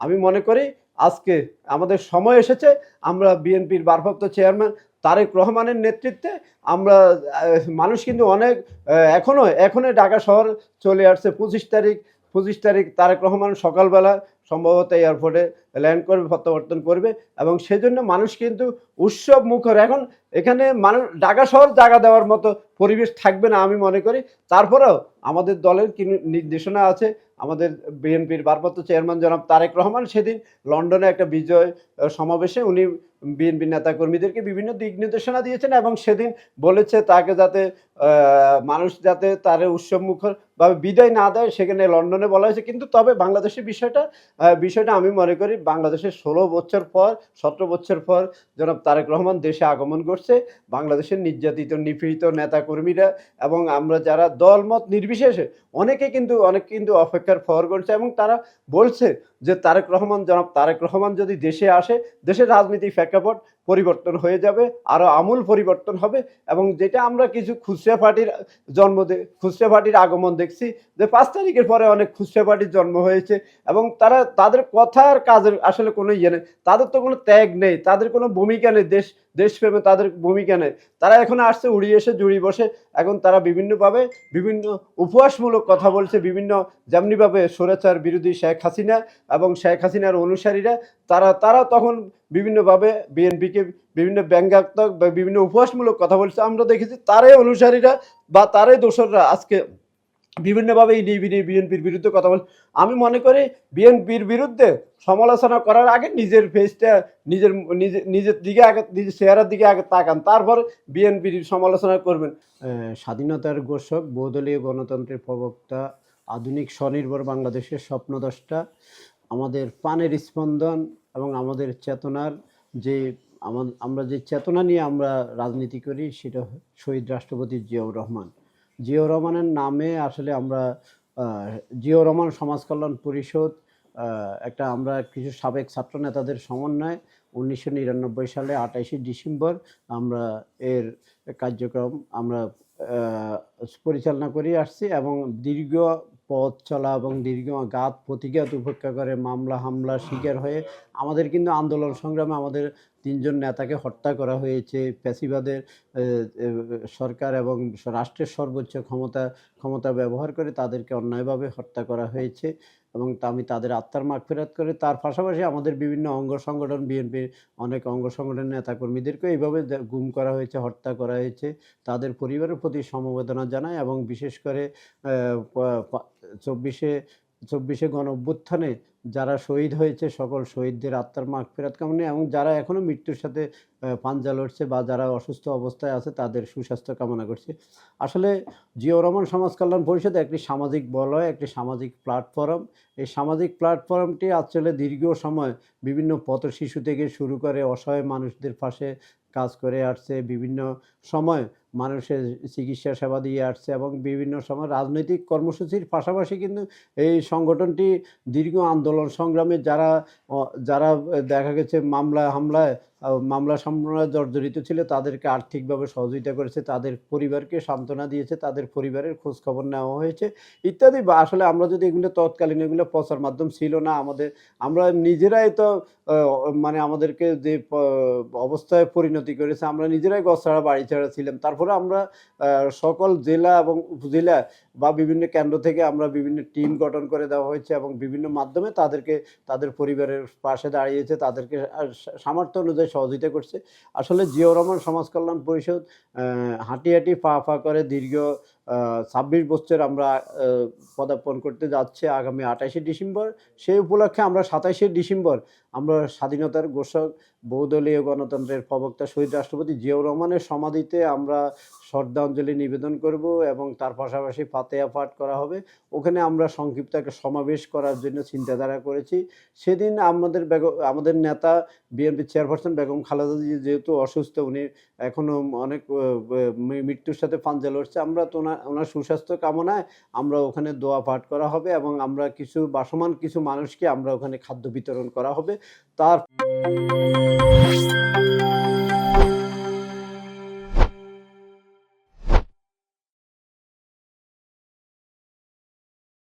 আমি মনে করি আজকে আমাদের সময় এসেছে। আমরা বিএনপির ভারপ্রাপ্ত চেয়ারম্যান তারেক রহমানের নেতৃত্বে আমরা মানুষ কিন্তু অনেক এখনও এখনও এখনও ঢাকা শহর চলে আসছে। পঁচিশ তারিখ পঁচিশ তারিখ তারেক রহমান সকালবেলা সম্ভবত এয়ারপোর্টে ল্যান্ড করবে, প্রত্যাবর্তন করবে এবং সেজন্য মানুষ কিন্তু উৎসব মুখর। এখন এখানে মানুষ ঢাকা শহর জায়গা দেওয়ার মতো পরিবেশ থাকবে না আমি মনে করি। তারপরেও আমাদের দলের কি নির্দেশনা আছে? আমাদের বিএনপির ভারপ্রাপ্ত চেয়ারম্যান জনাব তারেক রহমান সেদিন লন্ডনে একটা বিজয় সমাবেশে উনি বিএনপি নেতাকর্মীদেরকে বিভিন্ন দিক নির্দেশনা দিয়েছেন এবং সেদিন বলেছে তাকে যাতে মানুষ যাতে তার উৎসব মুখর ভাবে বিদায় না দেয়। সেখানে লন্ডনে বলা হয়েছে। কিন্তু তবে বাংলাদেশের বিষয়টা বিষয়টা আমি মনে করি বাংলাদেশের ষোলো বছর পর, সতেরো বছর পর জনাব তারেক রহমান দেশে আগমন করছে। বাংলাদেশের নির্যাতিত, নিপীড়িত নেতাকর্মীরা এবং আমরা যারা দলমত নির্বিশেষে অনেকে কিন্তু, অনেক কিন্তু অপেক্ষার ফর করছে এবং তারা বলছে যে তারেক রহমান, জনাব তারেক রহমান যদি দেশে আসে, দেশের রাজনীতি প্রেক্ষাপট পরিবর্তন হয়ে যাবে আরও আমূল পরিবর্তন হবে এবং যেটা আমরা কিছু খুচরা পার্টির জন্ম খুচরা পার্টির আগমন দেখছি যে পাঁচ তারিখের পরে অনেক খুচরা পার্টির জন্ম হয়েছে এবং তারা, তাদের কথার কাজের আসলে কোনো ইয়ে নেই। তাদের তো কোনো ত্যাগ নেই, তাদের কোনো ভূমিকা নেই দেশ দেশপ্রেমে তাদের ভূমিকা নেই তারা এখন আসছে, উড়িয়ে এসে জুড়ি বসে। এখন তারা বিভিন্নভাবে বিভিন্ন উপহাসমূলক কথা বলছে, বিভিন্ন যেমনিভাবে স্বৈরাচার বিরোধী শেখ হাসিনা এবং শেখ হাসিনার অনুসারীরা, তারা তারা তখন বিভিন্নভাবে বিএনপিকে বিভিন্ন ব্যঙ্গাত্মক বা বিভিন্ন উপহাসমূলক কথা বলছে। আমরা দেখেছি তারাই অনুসারীরা বা তারাই দোসররা আজকে বিভিন্নভাবে ইডি বিএনপির বিরুদ্ধে কথা বল আমি মনে করি বিএনপির বিরুদ্ধে সমালোচনা করার আগে নিজের ফেসটা নিজের, নিজে, নিজের দিকে আগে, নিজের চেহারার দিকে আগে তাকান। তারপর বিএনপির সমালোচনা করবেন। স্বাধীনতার ঘোষক, বহুদলীয় গণতন্ত্রের প্রবক্তা, আধুনিক স্বনির্ভর বাংলাদেশের স্বপ্নদষ্টা আমাদের পানের স্পন্দন এবং আমাদের চেতনার যে আমা- আমরা যে চেতনা নিয়ে আমরা রাজনীতি করি, সেটা শহীদ রাষ্ট্রপতি জিয়াউর রহমান। জিয়াউর রহমানের নামে আসলে আমরা জিও রহমান সমাজ কল্যাণ পরিষদ একটা আমরা কিছু সাবেক ছাত্র নেতাদের সমন্বয়ে উনিশশো নিরানব্বই সালে আঠাইশে ডিসেম্বর আমরা এর কার্যক্রম আমরা পরিচালনা করে আসছি এবং দীর্ঘ পথ চলা এবং দীর্ঘ গাত প্রতিঘাত উপেক্ষা করে মামলা, হামলা, শিকার হয়ে আমাদের কিন্তু আন্দোলন সংগ্রামে আমাদের তিনজন নেতাকে হত্যা করা হয়েছে। প্যাসিবাদের সরকার এবং রাষ্ট্রের সর্বোচ্চ ক্ষমতা ক্ষমতা ব্যবহার করে তাদেরকে অন্যায়ভাবে হত্যা করা হয়েছে এবং আমি তাদের আত্মার মাগফিরাত করে। তার পাশাপাশি আমাদের বিভিন্ন অঙ্গ সংগঠন, বিএনপির অনেক অঙ্গ সংগঠনের নেতাকর্মীদেরকে এইভাবে গুম করা হয়েছে, হত্যা করা হয়েছে। তাদের পরিবারের প্রতি সমবেদনা জানায় এবং বিশেষ করে চব্বিশে চব্বিশে গণ অভ্যুত্থানে যারা শহীদ হয়েছে, সকল শহীদদের আত্মার মাগ ফেরাত কামনে এবং যারা এখনও মৃত্যুর সাথে পাঞ্জা লড়ছে বা যারা অসুস্থ অবস্থায় আছে, তাদের সুস্বাস্থ্য কামনা করছে। আসলে জিও রহমান সমাজ কল্যাণ পরিষদ একটি সামাজিক বলয়, একটি সামাজিক প্ল্যাটফর্ম। এই সামাজিক প্ল্যাটফর্মটি আসলে দীর্ঘ সময় বিভিন্ন পথ শিশু থেকে শুরু করে অসহায় মানুষদের পাশে কাজ করে আসছে। বিভিন্ন সময় মানুষের চিকিৎসা সেবা দিয়ে আসছে এবং বিভিন্ন সময় রাজনৈতিক কর্মসূচির পাশাপাশি কিন্তু এই সংগঠনটি দীর্ঘ আন্দোলন সংগ্রামে যারা যারা দেখা গেছে মামলা, হামলায় মামলা সামলায় জর্জরিত ছিল, তাদেরকে আর্থিকভাবে সহযোগিতা করেছে, তাদের পরিবারকে সান্ত্বনা দিয়েছে, তাদের পরিবারের খোঁজ খবর নেওয়া হয়েছে ইত্যাদি। বা আসলে আমরা যদি এগুলো তৎকালীন এগুলো প্রচার মাধ্যম ছিল না, আমাদের, আমরা নিজেরাই তো মানে আমাদেরকে যে অবস্থায় পরিণতি করেছে, আমরা নিজেরাই গছ ছাড়া বাড়ি ছাড়া ছিলাম তারপরে আমরা আহ, সকল জেলা এবং উপজেলা বা বিভিন্ন কেন্দ্র থেকে আমরা বিভিন্ন টিম গঠন করে দেওয়া হয়েছে এবং বিভিন্ন মাধ্যমে তাদেরকে তাদের পরিবারের পাশে দাঁড়িয়েছে তাদেরকে সামর্থ্য অনুযায়ী সহযোগিতা করছে। আসলে জিও রহমান সমাজ কল্যাণ পরিষদ হাঁটি হাঁটি পা পা করে দীর্ঘ ছাব্বিশ বছর আমরা পদার্পণ করতে যাচ্ছে আগামী আঠাশে ডিসেম্বর। সেই উপলক্ষে আমরা সাতাশে ডিসেম্বর আমরা স্বাধীনতার ঘোষক, বহুদলীয় গণতন্ত্রের প্রবক্তা শহীদ রাষ্ট্রপতি জিয়াউর রহমানের সমাধিতে আমরা শ্রদ্ধাঞ্জলি নিবেদন করব এবং তার পাশাপাশি ফাতেহা পাঠ করা হবে। ওখানে আমরা সংক্ষিপ্ত একটা সমাবেশ করার জন্য চিন্তাধারা করেছি। সেদিন আমাদের আমাদের নেতা বিএনপি চেয়ারপারসন বেগম খালেদা যেহেতু অসুস্থ, উনি এখনও অনেক মৃত্যুর সাথে পাঞ্জা লড়ছে। আমরা তো ওনার সুস্বাস্থ্য কামনায় আমরা ওখানে দোয়া পাঠ করা হবে এবং আমরা কিছু বাসমান কিছু মানুষকে আমরা ওখানে খাদ্য বিতরণ করা হবে। তার